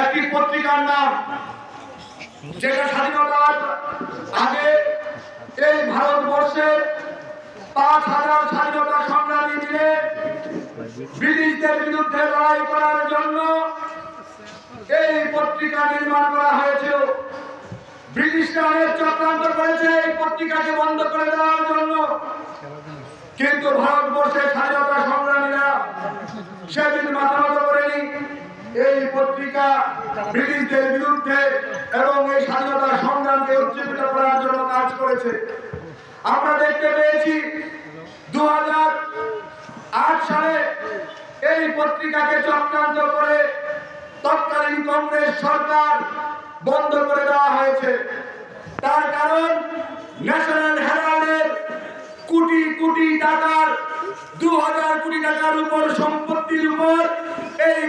একটি পত্রিকার নাম, যেটা স্বাধীনতার আগে এই ভারতবর্ষের পাঁচ হাজার স্বাধীনতা সংগ্রামী মিলে ব্রিটিশদের বিরুদ্ধে লড়াই করার জন্য এই পত্রিকা নির্মাণ করা হয়েছিল। ব্রিটিশরা অনেক চক্রান্ত করেছে এই পত্রিকাকে বন্ধ করে দেওয়ার জন্য। কিন্তু ভারতবর্ষের স্বাধীনতা সংগ্রামীরা সেদিন মাথা নত করেনি। এই পত্রিকা ব্রিটিশদের বিরুদ্ধে এবং এই স্বাধীনতা সংগ্রামকে উজ্জীবিত করার জন্য কাজ করেছে। আমরা দেখতে পেয়েছি দু সালে এই পত্রিকাকে চক্রান্ত করে তৎকালীন কংগ্রেস সরকার বন্ধ করে দেওয়া হয়েছে। তার কারণ ন্যাশনাল হেরাল্ডের কোটি কোটি টাকার দু হাজার কোটি টাকার উপর সম্পত্তির উপর এই